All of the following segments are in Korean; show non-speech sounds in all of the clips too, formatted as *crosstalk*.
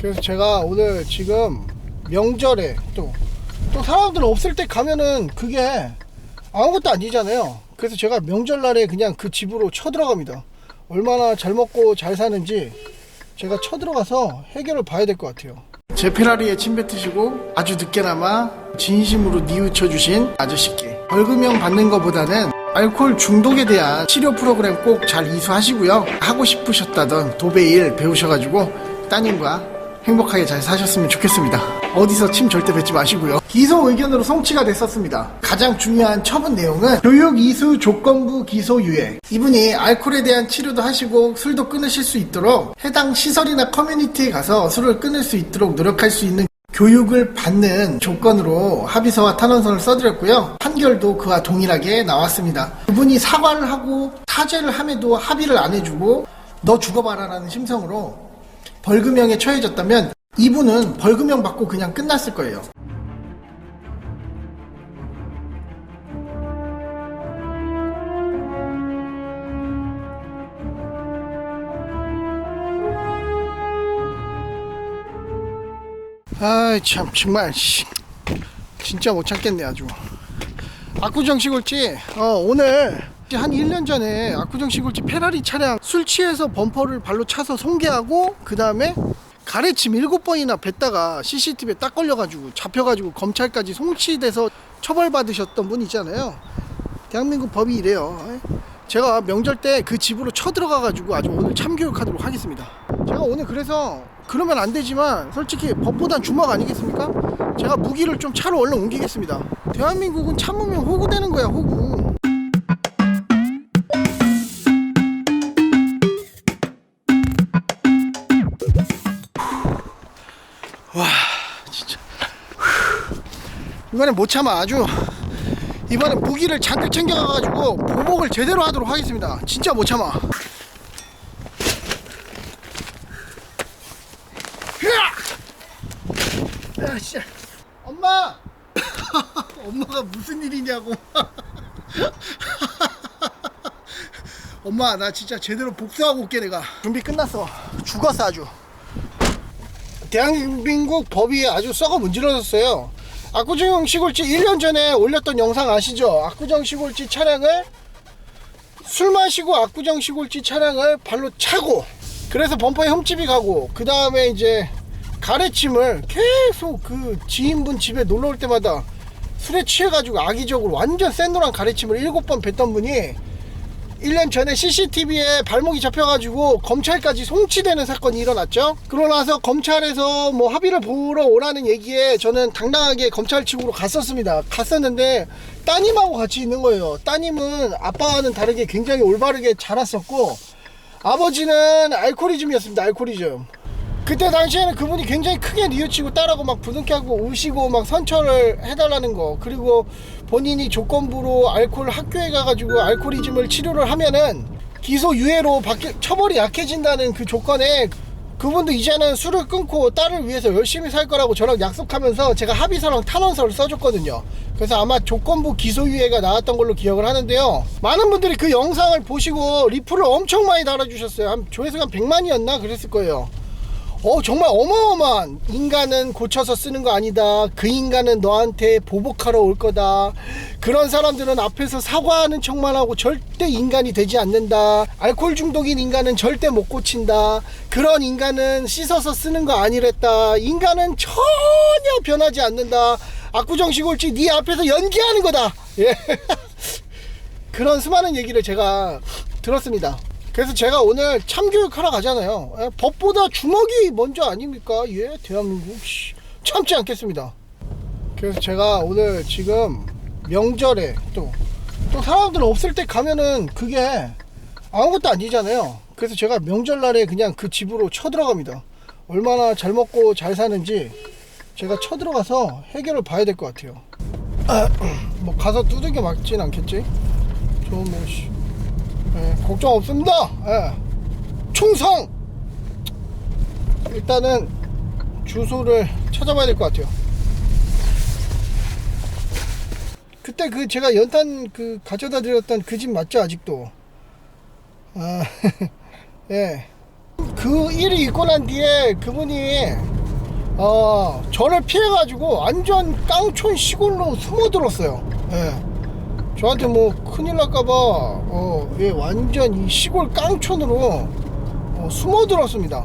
그래서 제가 오늘 지금 명절에 또, 또 사람들 없을 때 가면은 그게 아무것도 아니잖아요. 그래서 제가 명절날에 그냥 그 집으로 쳐들어갑니다. 얼마나 잘 먹고 잘 사는지 제가 쳐들어가서 해결을 봐야 될 것 같아요. 제 페라리에 침 뱉으시고 아주 늦게나마 진심으로 뉘우쳐 주신 아저씨께 벌금형 받는 것보다는 알코올 중독에 대한 치료 프로그램 꼭 잘 이수하시고요. 하고 싶으셨다던 도배일 배우셔가지고 따님과 행복하게 잘 사셨으면 좋겠습니다. 어디서 침 절대 뱉지 마시고요. 기소 의견으로 송치가 됐었습니다. 가장 중요한 처분 내용은 교육 이수 조건부 기소 유예. 이분이 알코올에 대한 치료도 하시고 술도 끊으실 수 있도록 해당 시설이나 커뮤니티에 가서 술을 끊을 수 있도록 노력할 수 있는 교육을 받는 조건으로 합의서와 탄원서를 써드렸고요. 판결도 그와 동일하게 나왔습니다. 그분이 사과를 하고 타제를 함에도 합의를 안 해주고 너 죽어봐라라는 심성으로 벌금형에 처해졌다면 이분은 벌금형 받고 그냥 끝났을 거예요. 아이 참 정말 씨, 진짜 못 참겠네 아주. 압구정 시골지 어, 오늘 한 1년 전에 압구정 시골지 페라리 차량 술 취해서 범퍼를 발로 차서 송개하고 그 다음에 가래침 7번이나 뱉다가 CCTV에 딱 걸려가지고 잡혀가지고 검찰까지 송치돼서 처벌받으셨던 분 있잖아요. 대한민국 법이 이래요. 제가 명절 때 그 집으로 쳐들어가가지고 아주 오늘 참교육하도록 하겠습니다. 제가 오늘 그래서 그러면 안 되지만 솔직히 법보단 주먹 아니겠습니까? 제가 무기를 좀 차로 얼른 옮기겠습니다. 대한민국은 참으면 호구되는 거야 호구 와 진짜. 이번엔 못 참아 아주. 이번에 무기를 잔뜩 챙겨가가지고 보복을 제대로 하도록 하겠습니다. 진짜 못 참아! 야, 씨. 엄마! *laughs* 엄마가 무슨 일이냐고. *laughs* 엄마 나 진짜 제대로 복수하고 올게 내가. 준비 끝났어. 죽었어 아주 대한민국 법이 아주 썩어 문질러졌어요. 압구정 시골지 1년 전에 올렸던 영상 아시죠? 압구정 시골지 차량을 술 마시고 압구정 시골지 차량을 발로 차고 그래서 범퍼에 흠집이 가고 그 다음에 이제 가래침을 계속 그 지인분 집에 놀러 올 때마다 술에 취해가지고 악의적으로 완전 센 노란 가래침을 7번 뱉던 분이 1년 전에 CCTV에 발목이 잡혀가지고 검찰까지 송치되는 사건이 일어났죠. 그러고 나서 검찰에서 뭐 합의를 보러 오라는 얘기에 저는 당당하게 검찰 측으로 갔었습니다. 갔었는데 따님하고 같이 있는 거예요. 따님은 아빠와는 다르게 굉장히 올바르게 자랐었고 아버지는 알코올이즘이었습니다. 알코올이즘. 그때 당시에는 그분이 굉장히 크게 뉘우치고 딸하고 막 부둥켜하고 우시고 막 선처를 해달라는 거 그리고 본인이 조건부로 알코올 학교에 가가지고 알코올이즘을 치료를 하면은 기소 유예로 바뀌, 처벌이 약해진다는 그 조건에 그분도 이제는 술을 끊고 딸을 위해서 열심히 살 거라고 저랑 약속하면서 제가 합의서랑 탄원서를 써줬거든요. 그래서 아마 조건부 기소유예가 나왔던 걸로 기억을 하는데요. 많은 분들이 그 영상을 보시고 리플을 엄청 많이 달아주셨어요. 한 조회수가 한 100만이었나 그랬을 거예요. 어 정말 어마어마한 인간은 고쳐서 쓰는 거 아니다. 그 인간은 너한테 보복하러 올 거다. 그런 사람들은 앞에서 사과하는 척만 하고 절대 인간이 되지 않는다. 알코올 중독인 인간은 절대 못 고친다. 그런 인간은 씻어서 쓰는 거 아니랬다. 인간은 전혀 변하지 않는다. 압구정 시골지. 네 앞에서 연기하는 거다. 예. *laughs* 그런 수많은 얘기를 제가 들었습니다 그래서 제가 오늘 참교육하러 가잖아요. 에, 법보다 주먹이 먼저 아닙니까? 예, 대한민국 씨, 참지 않겠습니다. 그래서 제가 오늘 지금 명절에 또, 또 사람들 없을 때 가면은 그게 아무것도 아니잖아요. 그래서 제가 명절날에 그냥 그 집으로 쳐들어갑니다. 얼마나 잘 먹고 잘 사는지 제가 쳐들어가서 해결을 봐야 될 것 같아요. 아, *clears throat* 뭐 가서 두들겨 맞진 않겠지? 저뭐 씨. 예, 걱정 없습니다. 예. 충성! 일단은 주소를 찾아봐야 될 것 같아요. 그때 그 제가 연탄 그 가져다 드렸던 그 집 맞죠 아직도? 아, *laughs* 예. 그 일이 있고 난 뒤에 그분이 어, 저를 피해가지고 완전 깡촌 시골로 숨어들었어요. 예. 저한테 뭐 큰일 날까봐 어, 예, 완전 이 시골 깡촌으로 어, 숨어들었습니다.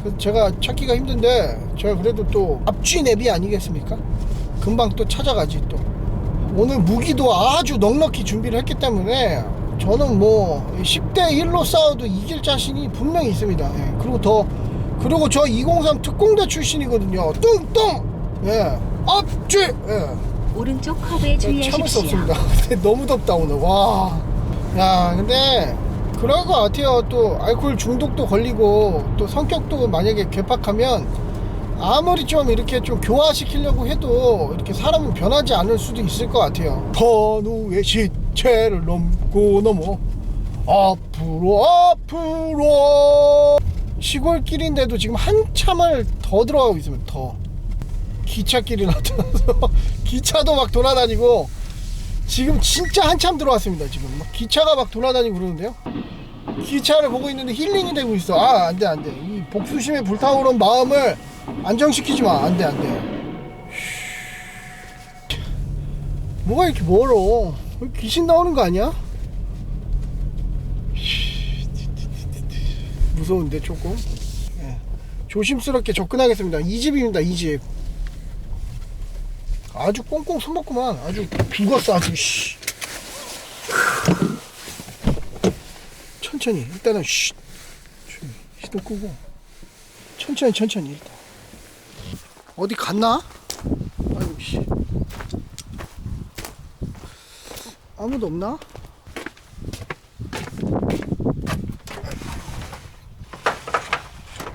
그래서 제가 찾기가 힘든데 제가 그래도 또 앞쥐 내비 아니겠습니까? 금방 또 찾아가지 또. 오늘 무기도 아주 넉넉히 준비를 했기 때문에 저는 뭐 10대 1로 싸워도 이길 자신이 분명히 있습니다. 예. 그리고 더 그리고 저 203 특공대 출신이거든요. 뚱뚱 예 앞쥐 예. 오른쪽 커브에 주의하십시오. 없습니다. *laughs* 근데 너무 덥다 오늘. 와. 야, 근데 그럴 것 같아요. 또 알코올 중독도 걸리고 또 성격도 만약에 괴팍하면 아무리 좀 이렇게 좀 교화시키려고 해도 이렇게 사람은 변하지 않을 수도 있을 것 같아요. 번우의 시체를 넘고 넘어 앞으로 앞으로 시골길인데도 지금 한참을 더 들어가고 있습니다. 더. 기차길이 나타나서 *laughs* 기차도 막 돌아다니고 지금 진짜 한참 들어왔습니다 지금. 막 기차가 막 돌아다니고 그러는데요. 기차를 보고 있는데 힐링이 되고 있어. 아 안돼 안돼. 이 복수심에 불타오른 마음을 안정시키지 마. 안돼 안돼. 뭐가 이렇게 멀어? 귀신 나오는 거 아니야? 무서운데 조금? 예. 조심스럽게 접근하겠습니다. 이 집입니다 이 집 아주 꽁꽁 숨었구만. 아주 죽었어 아주. 씨. 천천히 일단은 쉬. 시도 끄고 천천히 천천히 일단. 어디 갔나? 아이고 씨. 아무도 없나?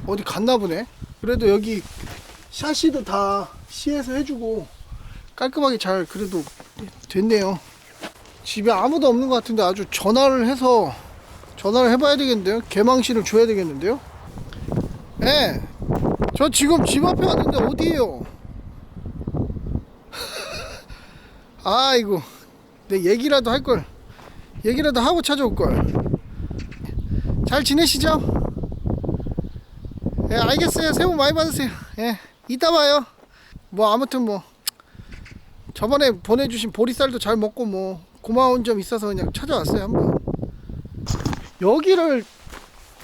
어디 갔나 보네. 그래도 여기 샤시도 다 시에서 해주고 깔끔하게 잘 그래도 됐네요. 집에 아무도 없는 것 같은데 아주 전화를 해서 전화를 해봐야 되겠는데요. 개망신을 줘야 되겠는데요. 네, 저 지금 집 앞에 왔는데 어디에요? *laughs* 아이고, 내 얘기라도 할 걸, 얘기라도 하고 찾아올 걸. 잘 지내시죠? 예, 알겠어요. 새해 복 많이 받으세요. 예, 이따 봐요. 뭐 아무튼 뭐. 저번에 보내주신 보리쌀도 잘 먹고 뭐 고마운 점 있어서 그냥 찾아왔어요 한번. 여기를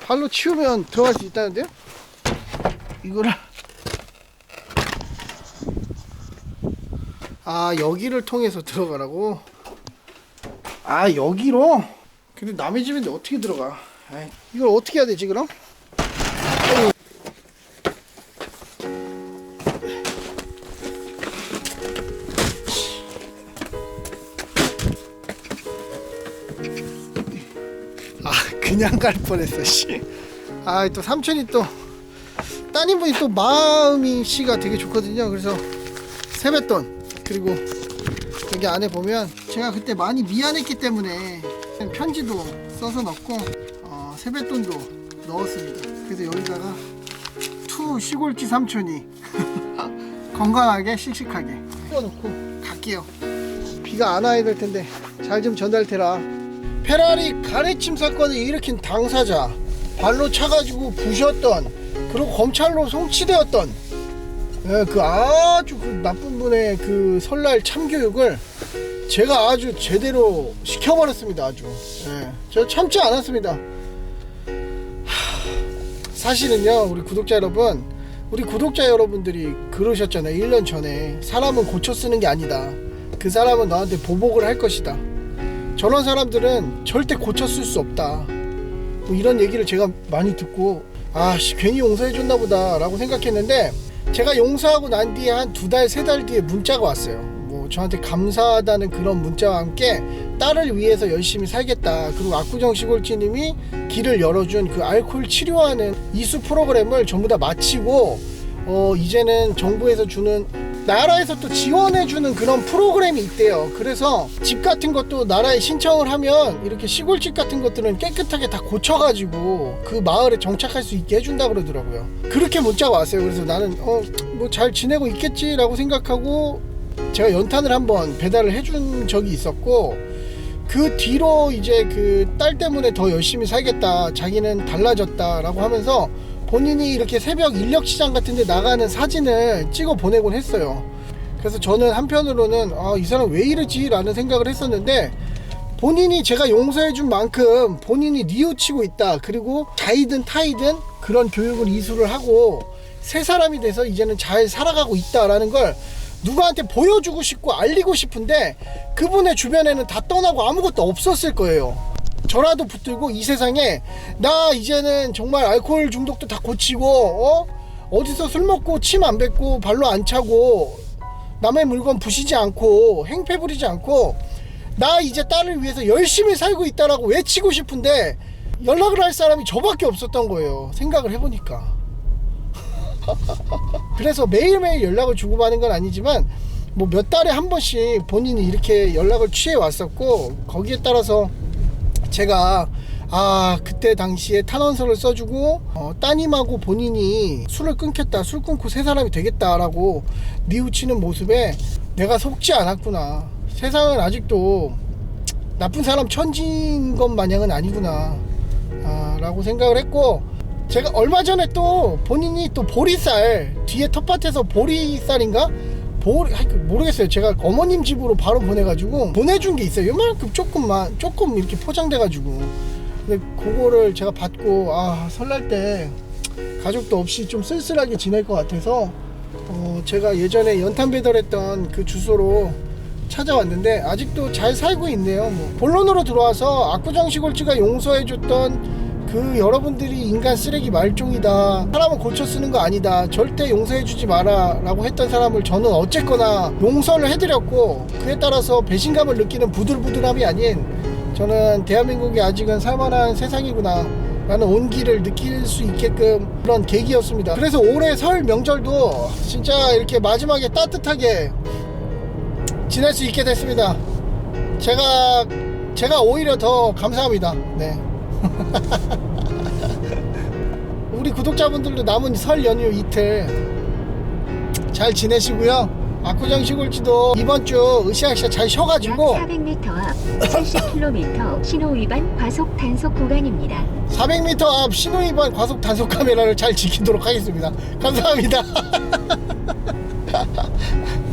발로 치우면 들어갈 수 있다는데요? 이거를. 아 여기를 통해서 들어가라고? 아 여기로? 근데 남의 집인데 어떻게 들어가? 아이, 이걸 어떻게 해야 되지 그럼 그냥 갈 뻔했어 씨 아 또 삼촌이 또 따님분이 또 마음이 씨가 되게 좋거든요. 그래서 세뱃돈 그리고 여기 안에 보면 제가 그때 많이 미안했기 때문에 편지도 써서 넣고 어, 세뱃돈도 넣었습니다. 그래서 여기다가 투 시골지 삼촌이 *laughs* 건강하게 씩씩하게 띄워놓고. 갈게요. 비가 안 와야 될 텐데 잘 좀 전달되라 페라리 가래침 사건을 일으킨 당사자 발로 차가지고 부셨던 그리고 검찰로 송치되었던 예, 그 아주 그 나쁜 분의 그 설날 참교육을 제가 아주 제대로 시켜버렸습니다 아주. 예, 저 참지 않았습니다. 하, 사실은요 우리 구독자 여러분 우리 구독자 여러분들이 그러셨잖아요. 1년 전에 사람은 고쳐 쓰는 게 아니다. 그 사람은 너한테 보복을 할 것이다 저런 사람들은 절대 쓸수 없다. 뭐 이런 얘기를 제가 많이 듣고 아씨 괜히 용서해 줬나 보다라고 생각했는데 제가 용서하고 난 뒤에 한 두 달 세 달 뒤에 문자가 왔어요. 뭐 저한테 감사하다는 그런 문자와 함께 딸을 위해서 열심히 살겠다. 그리고 압구정 시골지님이 길을 열어준 그 알코올 치료하는 이수 프로그램을 전부 다 마치고 어 이제는 정부에서 주는 나라에서 또 지원해주는 그런 프로그램이 있대요. 그래서 집 같은 것도 나라에 신청을 하면 이렇게 시골집 같은 것들은 깨끗하게 다 고쳐가지고 그 마을에 정착할 수 있게 해준다 그러더라고요. 그렇게 문자가 왔어요. 그래서 나는 어 뭐 잘 지내고 있겠지라고 생각하고 제가 연탄을 한번 배달을 해준 적이 있었고 그 뒤로 이제 그 딸 때문에 더 열심히 살겠다. 자기는 달라졌다라고 하면서 본인이 이렇게 새벽 인력 시장 같은 데 나가는 사진을 찍어 보내곤 했어요. 그래서 저는 한편으로는 아, 이 사람 왜 이러지? 라는 생각을 했었는데 본인이 제가 용서해 준 만큼 본인이 뉘우치고 있다. 그리고 자이든 타이든 그런 교육을 이수를 하고 새 사람이 돼서 이제는 잘 살아가고 있다라는 걸 누구한테 보여주고 싶고 알리고 싶은데 그분의 주변에는 다 떠나고 아무것도 없었을 거예요. 저라도 붙들고 이 세상에 나 이제는 정말 알코올 중독도 다 고치고 어? 어디서 술 먹고 침 안 뱉고 발로 안 차고 남의 물건 부시지 않고 행패 부리지 않고 나 이제 딸을 위해서 열심히 살고 있다라고 외치고 싶은데 연락을 할 사람이 저밖에 없었던 거예요. 생각을 해보니까. *laughs* 그래서 매일매일 연락을 주고받은 건 아니지만 뭐 몇 달에 한 번씩 본인이 이렇게 연락을 취해 왔었고 거기에 따라서 제가 아 그때 당시에 탄원서를 써주고 어, 따님하고 본인이 술을 끊겠다 술 끊고 새 사람이 되겠다라고 뉘우치는 모습에 내가 속지 않았구나. 세상은 아직도 나쁜 사람 천지인 것 마냥은 아니구나 아, 라고 생각을 했고 제가 얼마 전에 또 본인이 또 보리쌀 뒤에 텃밭에서 보리쌀인가 보리 하여튼 모르겠어요 제가 어머님 집으로 바로 보내가지고 보내준 게 있어요 요만큼 조금만 조금 이렇게 포장돼가지고 근데 그거를 제가 받고 아 설날 때 가족도 없이 좀 쓸쓸하게 지낼 것 같아서 어, 제가 예전에 연탄 배달했던 그 주소로 찾아왔는데 아직도 잘 살고 있네요. 뭐. 본론으로 들어와서 압구정 시골지가 용서해줬던 그 여러분들이 인간 쓰레기 말종이다. 사람은 고쳐 쓰는 거 아니다. 절대 용서해주지 마라 라고 했던 사람을 저는 어쨌거나 용서를 해드렸고 그에 따라서 배신감을 느끼는 부들부들함이 아닌 저는 대한민국이 아직은 살만한 세상이구나. 라는 온기를 느낄 수 있게끔 그런 계기였습니다. 그래서 올해 설 명절도 진짜 이렇게 마지막에 따뜻하게 지낼 수 있게 됐습니다. 제가 제가 오히려 더 감사합니다. 네. *laughs* 우리 구독자분들도 남은 설 연휴 이틀 잘 지내시고요. 압구정 시골지도 이번 주 으쌰으쌰 잘 쉬어가지고 400m 앞 70km 신호 위반 과속 단속 구간입니다. 400m 앞 신호위반 과속 단속 카메라를 잘 지키도록 하겠습니다. 감사합니다. *laughs*